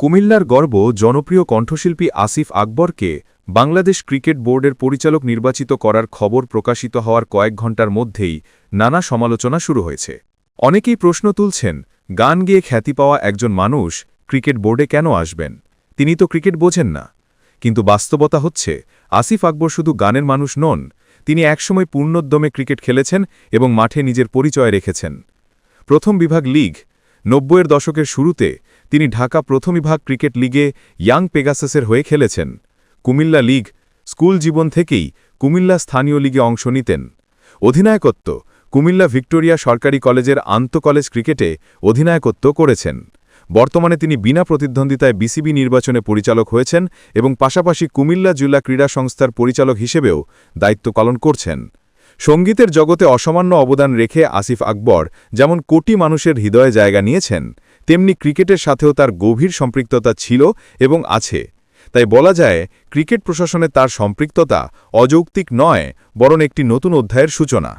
কুমিল্লার গর্ব জনপ্রিয় কণ্ঠশিল্পী আসিফ আকবরকে বাংলাদেশ ক্রিকেট বোর্ডের পরিচালক নির্বাচিত করার খবর প্রকাশিত হওয়ার কয়েক ঘণ্টার মধ্যেই নানা সমালোচনা শুরু হয়েছে। অনেকেই প্রশ্ন তুলছেন, গান গেয়ে খ্যাতি পাওয়া একজন মানুষ ক্রিকেট বোর্ডে কেন আসবেন? তিনি তো ক্রিকেট বোঝেন না। কিন্তু বাস্তবতা হচ্ছে, আসিফ আকবর শুধু গানের মানুষ নন, তিনি একসময় পূর্ণোদ্যমে ক্রিকেট খেলেছেন এবং মাঠে নিজের পরিচয় রেখেছেন। প্রথম বিভাগ লিগ, নব্বইয়ের দশকের শুরুতে তিনি ঢাকা প্রথম বিভাগ ক্রিকেট লিগে ইয়াং পেগাসাসের হয়ে খেলেছেন। কুমিল্লা লীগ স্কুল জীবন থেকেই কুমিল্লা স্থানীয় লিগে অংশ নিতেন। অধিনায়কত্ব কুমিল্লা ভিক্টোরিয়া সরকারি কলেজের আন্তঃকলেজ ক্রিকেটে অধিনায়কত্ব করেছেন। বর্তমানে তিনি বিনা প্রতিদ্বন্দ্বিতায় বিসিবি নির্বাচনে পরিচালক হয়েছেন এবং পাশাপাশি কুমিল্লা জেলা ক্রীড়া সংস্থার পরিচালক হিসেবেও দায়িত্ব পালন করছেন। সঙ্গীতের জগতে অসামান্য অবদান রেখে আসিফ আকবর যেমন কোটি মানুষের হৃদয়ে জায়গা নিয়েছেন তেমনি ক্রিকেটের সাথেও তার গভীর সম্পৃক্ততা ছিল এবং আছে। তাই বলা যায়, ক্রিকেট প্রশাসনে তার সম্পৃক্ততা অযৌক্তিক নয়, বরং একটি নতুন অধ্যায়ের সূচনা।